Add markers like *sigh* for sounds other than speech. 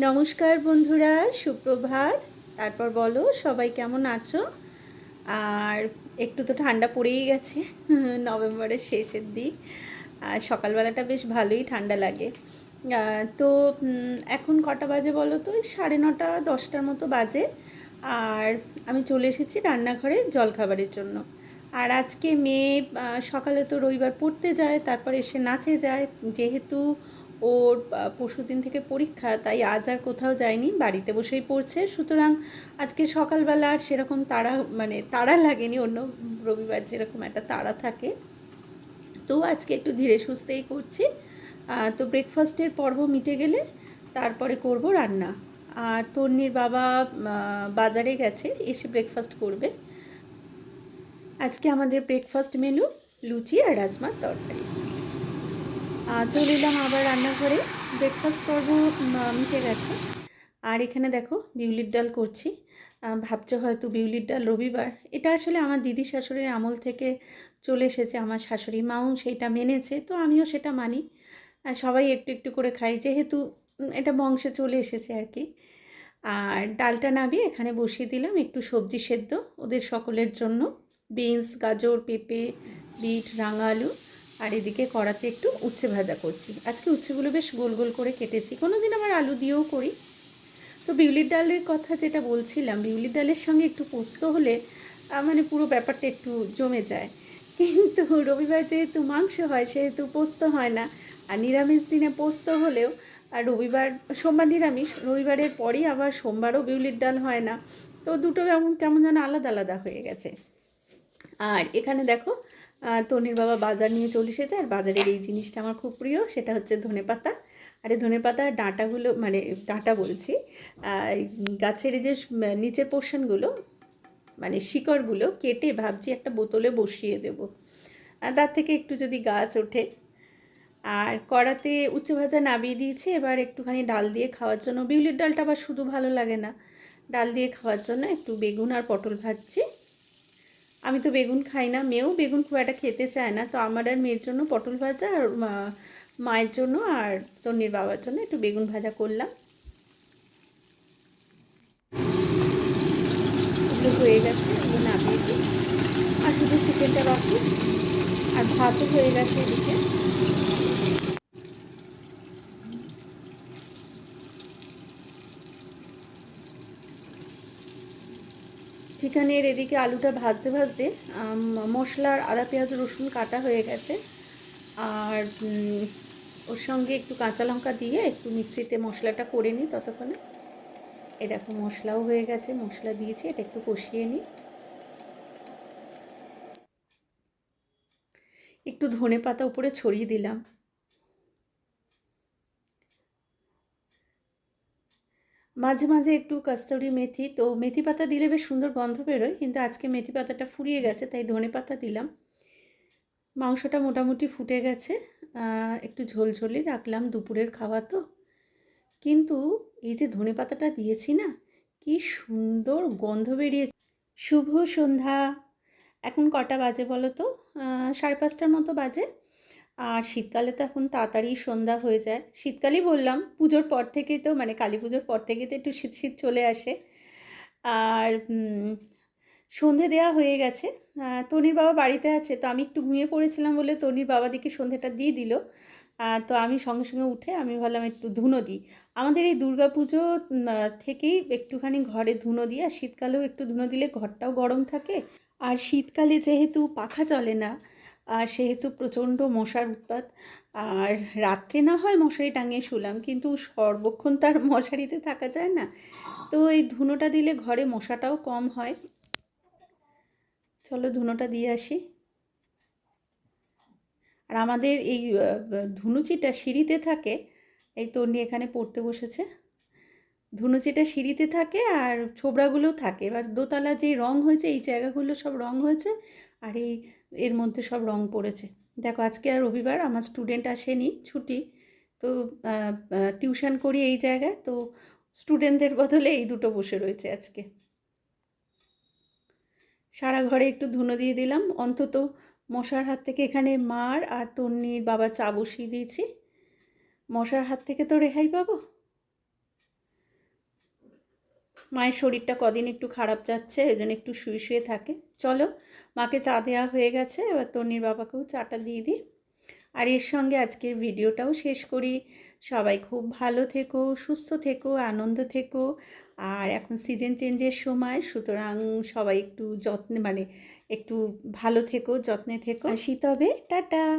নমস্কার বন্ধুরা, সুপ্রভাত। তারপর বলো, সবাই কেমন আছো? আর একটু তো ঠান্ডা পড়েই গেছে, *laughs* নভেম্বরের শেষের দিক। আর সকালবেলাটা বেশ ভালোই ঠান্ডা লাগে। তো এখন কটা বাজে বলো তো? সাড়ে নটা, দশটার মতো বাজে। আর আমি চলে এসেছি রান্নাঘরে জলখাবারের জন্য। আর আজকে মেয়ে সকালে তো রবিবার পড়তে যায়, তারপর এসে নাচে যায়। যেহেতু ওর পরশু দিন থেকে পরীক্ষা, তাই আজ আর কোথাও যায়নি, বাড়িতে বসেই পড়ছে। সুতরাং আজকে সকালবেলা আর সেরকম তাড়া মানে তাড়া লাগেনি, অন্য রবিবার যেরকম একটা তাড়া থাকে। তো আজকে একটু ধীরে সুস্থেই করছি। তো ব্রেকফাস্টের পর্ব মিটে গেলে তারপরে করব রান্না। আর তন্নির বাবা বাজারে গেছে, এসে ব্রেকফাস্ট করবে। আজকে আমাদের ব্রেকফাস্ট মেনু লুচি আর রাজমার তরকারি। চলে এলাম আবার রান্নাঘরে। ব্রেকফাস্ট উম, মিটে গেছে। আর এখানে দেখো বিউলির ডাল করছি। ভাবছ হয়তো বিউলির ডাল রবিবার। এটা আসলে আমার দিদি শাশুড়ির আমল থেকে চলে এসেছে আমার শাশুড়ি মাও সেইটা মেনেছে তো আমিও সেটা মানি। আর সবাই একটু একটু করে খাই যেহেতু এটা বংশে চলে এসেছে আর কি। আর ডালটা নাবিয়ে এখানে বসিয়ে দিলাম একটু সবজি সেদ্ধ ওদের সকলের জন্য। বিনস গাজর পেঁপে বিট রাঙা আলু আর এদিকে কড়াতে একটু উচ্ছে ভাজা করছি। আজকে উচ্ছেগুলো বেশ গোল গোল করে কেটেছি। কোনো দিন আবার আলু দিয়েও করি। তো বিউলির ডালের কথা যেটা বলছিলাম, বিউলির ডালের সঙ্গে একটু পোস্ত হলে মানে পুরো ব্যাপারটা একটু জমে যায়। কিন্তু রবিবার যেহেতু মাংস হয়, সেহেতু পোস্ত হয় না। আর নিরামিষ দিনে পোস্ত হলেও, আর রবিবার, সোমবার নিরামিষ, রবিবারের পরেই আবার সোমবারও বিউলির ডাল হয় না। তো দুটো কেমন কেমন যেন আলাদা আলাদা হয়ে গেছে। আর এখানে দেখো তনির বাবা বাজার নিয়ে চলে এসেছে, আর বাজারের এই জিনিসটা আমার খুব প্রিয়, সেটা হচ্ছে ধনেপাতা আর এই ধনে ধনেপাতার ডাঁটাগুলো মানে ডাঁটা বলছি গাছের যে নিচের পোর্শনগুলো মানে শিকড়গুলো কেটে ভাবছি একটা বোতলে বসিয়ে দেবো। তার থেকে একটু যদি গাছ ওঠে। আর কড়াতে উচ্চ ভাজা নাবিয়ে দিয়েছি, এবার একটুখানি ডাল দিয়ে খাওয়ার জন্য, বিউলির ডালটা আবার শুধু ভালো লাগে না। ডাল দিয়ে খাওয়ার জন্য একটু বেগুন আর পটল ভাজছি। আমি তো বেগুন খাই না, মেয়েও বেগুন খুব একটা খেতে চায় না। তো আমার আর মেয়ের জন্য পটল ভাজা আর মায়ের জন্য আর তন্নির বাবার জন্য একটু বেগুন ভাজা করলাম। হয়ে গেছে, এগুলো নামিয়ে আর শুধু চিকেনটা রাখি। আর ভাতও হয়ে গেছে এদিকে। চিকেনের এদিকে আলুটা ভাজতে ভাজতে মশলার আদা, পেঁয়াজ, রসুন কাটা হয়ে গেছে। আর ওর সঙ্গে একটু কাঁচা লঙ্কা দিয়ে একটু মিক্সিতে মশলাটা করে নিই ততক্ষণে। দেখো মশলাও হয়ে গেছে, মশলা দিয়েছি, এটা একটু কষিয়ে নিই। একটু ধনে পাতা উপরে ছড়িয়ে দিলাম। মাঝে মাঝে একটু কস্তুরি মেথি, তো মেথি পাতা দিলে বেশ সুন্দর গন্ধ বেরোয়, কিন্তু আজকে মেথি পাতাটা ফুরিয়ে গেছে, তাই ধনে পাতা দিলাম। মাংসটা মোটামুটি ফুটে গেছে একটু ঝোলঝোলি রাখলাম দুপুরের খাওয়া তো। কিন্তু এই যে ধনে পাতাটা দিয়েছি না, কি সুন্দর গন্ধ বেরিয়েছে। শুভ সন্ধ্যা। এখন কটা বাজে বলো তো? সাড়ে পাঁচটার মতো বাজে। আর শীতকালে তো এখন তাড়াতাড়ি সন্ধ্যা হয়ে যায়। শীতকালই বললাম, পুজোর পর থেকেই তো মানে কালী পুজোর পর থেকেই তো একটু শীত শীত চলে আসে। আর সন্ধে দেওয়া হয়ে গেছে। তনির বাবা বাড়িতে আছে, তো আমি একটু ঘুমিয়ে পড়েছিলাম বলে তনির বাবা দিকে সন্ধেটা দিয়ে দিল। তো আমি সঙ্গে সঙ্গে উঠে আমি ভাবলাম একটু ধুনো দিই। আমাদের এই পুজো থেকেই একটুখানি ঘরে ধুনো দিই। আর শীতকালেও একটু ধুনো দিলে ঘরটাও গরম থাকে। আর শীতকালে যেহেতু পাখা চলে না আর সেহেতু প্রচণ্ড মশার উৎপাত। আর রাত্রে না হয় মশারি টাঙিয়ে শুলাম, কিন্তু সর্বক্ষণ তার *laughs* মশারিতে থাকা যায় না। তো এই ধুনোটা দিলে ঘরে মশাটাও কম হয়। চলো ধুনোটা দিয়ে আসি। আর আমাদের এই ধুনুচিটা সিঁড়িতে থাকে, এই তন্নি এখানে পড়তে বসেছে। ধুনুচিটা সিঁড়িতে থাকে আর ছোবড়াগুলোও থাকে। এবার দোতলা যে রং হয়েছে, এই জায়গাগুলো সব রং হয়েছে আর এই, এর মধ্যে সব রং পড়েছে। দেখো, আজকে আর রবিবার আমার স্টুডেন্ট আসেনি, ছুটি। তো টিউশন করি এই জায়গায়। তো স্টুডেন্টদের বদলে এই দুটো বসে রয়েছে আজকে। সারা ঘরে একটু ধুনো দিয়ে দিলাম। অন্তত মশার হাত থেকে এখানে মার আর তন্নির বাবা চা বসিয়ে দিয়েছি। মশার হাত থেকে তো রেহাই পাবো? মায়ের শরীরটা কদিন একটু খারাপ যাচ্ছে ওই জন্য একটু শুয়ে শুয়ে থাকে। চলো, মাকে চা দেওয়া হয়ে গেছে, এবার তন্নির বাবাকেও চাটা দিয়ে দিই। আর এর সঙ্গে আজকের ভিডিওটাও শেষ করি। সবাই খুব ভালো থেকো, সুস্থ থেকো, আনন্দ থেকো। আর এখন সিজন চেঞ্জের সময়, সুতরাং সবাই একটু যত্নে মানে একটু ভালো থেকো, যত্নে থেকো। আসি তবে, টাটা!